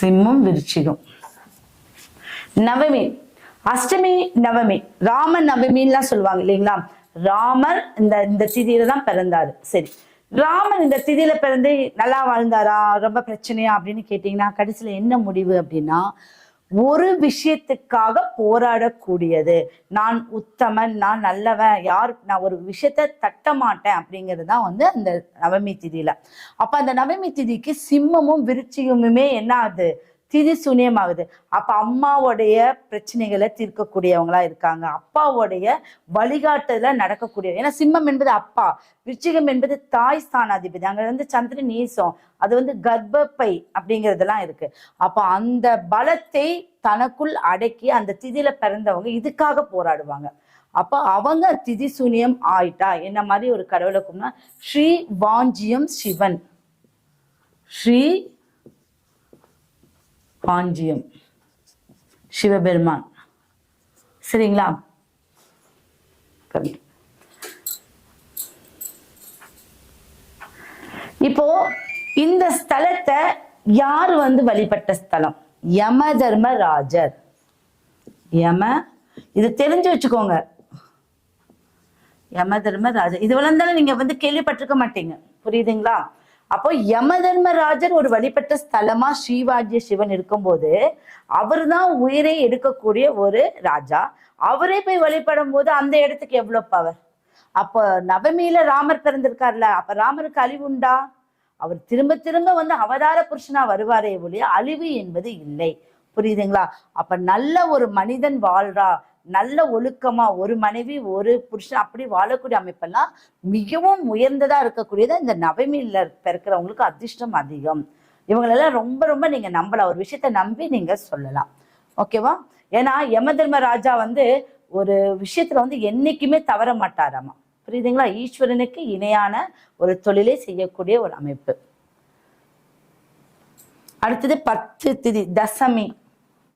சிம்மம் விருச்சிகம். நவமி. அஷ்டமி நவமி. ராம நவமின்லாம் சொல்லுவாங்க இல்லைங்களா? ராமர் இந்த இந்த திதியில தான் பிறந்தாரு. சரி. ராமன் இந்த திதியில பிறந்து நல்லா வாழ்ந்தாரா? ரொம்ப பிரச்சனையா? அப்படின்னு கேட்டீங்கன்னா கடைசியில என்ன முடிவு அப்படின்னா ஒரு விஷயத்துக்காக போராடக்கூடியது. நான் உத்தமன் நான் நல்லவன் யார் நான் ஒரு விஷயத்த தட்ட மாட்டேன் அப்படிங்கிறது தான் வந்து அந்த நவமி திதியில. அப்ப அந்த நவமி திதிக்கு சிம்மமும் விருச்சிகமுமே என்ன ஆகுது? திதி சூன்யமாகுது. அப்ப அம்மாவுடைய பிரச்சனைகளை தீர்க்கக்கூடியவங்களா இருக்காங்க. அப்பாவுடைய வழிகாட்டுதல நடக்கக்கூடிய ஏன்னா சிம்மம் என்பது அப்பா விருச்சிகம் என்பது தாய் ஸ்தானாதிபதி. அங்க வந்து சந்திரன் நீசம். அது வந்து கர்ப்பப்பை அப்படிங்கிறதெல்லாம் இருக்கு. அப்ப அந்த பலத்தை தனக்குள் அடக்கி அந்த திதியில பிறந்தவங்க இதுக்காக போராடுவாங்க. அப்ப அவங்க திதி சூனியம் ஆயிட்டா? என்ன மாதிரி ஒரு கடவுளை கும்பினா ஸ்ரீ வாஞ்சியம் சிவன். ஸ்ரீ பாஞ்சியம் சிவபெருமான். சரிங்களா? இப்போ இந்த ஸ்தலத்தை யார் வந்து வழிபட்ட ஸ்தலம்? யம தர்மராஜர் யம இது தெரிஞ்சு வச்சுக்கோங்க. யம தர்மராஜர் இது வளர்ந்தாலும் நீங்க வந்து கேள்விப்பட்டிருக்க மாட்டீங்க. புரியுதுங்களா? அப்போ யம தர்மராஜர் ஒரு வழிபட்ட ஸ்தலமா ஸ்ரீவாஜ்ய சிவன் இருக்கும்போது அவர் தான் உயிரை எடுக்கக்கூடிய ஒரு ராஜா. அவரே போய் வழிபடும் போது அந்த இடத்துக்கு எவ்வளவு பவர் அப்போ நவமியில ராமர் பிறந்திருக்கார்ல அப்ப ராமருக்கு அழிவு உண்டா? அவர் திரும்ப திரும்ப வந்து அவதார புருஷனா வருவாரே ஒழிய அழிவு என்பது இல்லை. புரியுதுங்களா? அப்ப நல்ல ஒரு மனிதன் வாழ்றா. நல்ல ஒழுக்கமா ஒரு மனைவி ஒரு புருஷன் அப்படி வாழக்கூடிய அமைப்பெல்லாம் மிகவும் உயர்ந்ததா இருக்கக்கூடியது இந்த நவமியில பிறக்கிறவங்களுக்கு அதிர்ஷ்டம் அதிகம். இவங்களெல்லாம் ரொம்ப ரொம்ப நீங்க நம்பலாம். ஒரு விஷயத்த நம்பி நீங்க சொல்லலாம். ஓகேவா? ஏன்னா யம ராஜா வந்து ஒரு விஷயத்துல வந்து என்னைக்குமே தவற மாட்டாராமா. புரியுதுங்களா? ஈஸ்வரனுக்கு இணையான ஒரு தொழிலை செய்யக்கூடிய ஒரு அமைப்பு. அடுத்தது பத்து திதி தசமி.